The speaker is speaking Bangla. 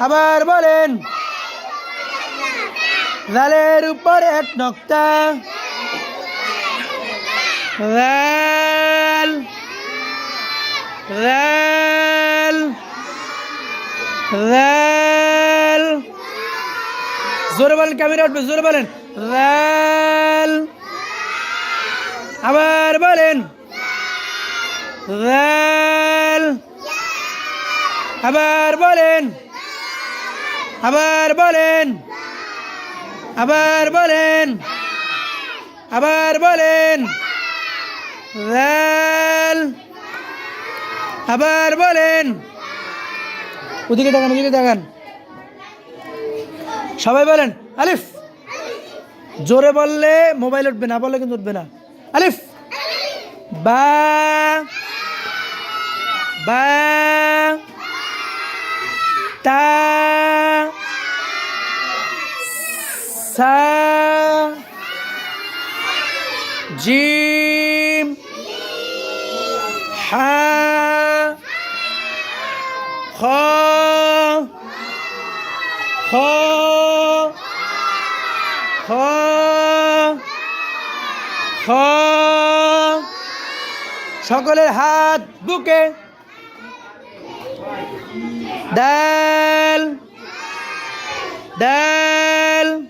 আবার বলেন। লালের উপর এক নক্তা। লাল। লাল। লাল। জোরে বলেন, ক্যামেরা উঠবে, জোরে বলেন। লাল। আবার বলেন। লাল। আবার বলেন। আবার বলেন। আবার বলেন। আবার বলেন। লাল। আবার বলেন। ওদিকে দেখান ওদিকে দেখান সবাই বলেন, আলিফ। জোরে বললে মোবাইল উঠবে না, বললে কিন্তু উঠবে না। আলিফ। বা। বা। তা সা জিম হা খ খ খ খ সকলের হাত বুকে ডাল dal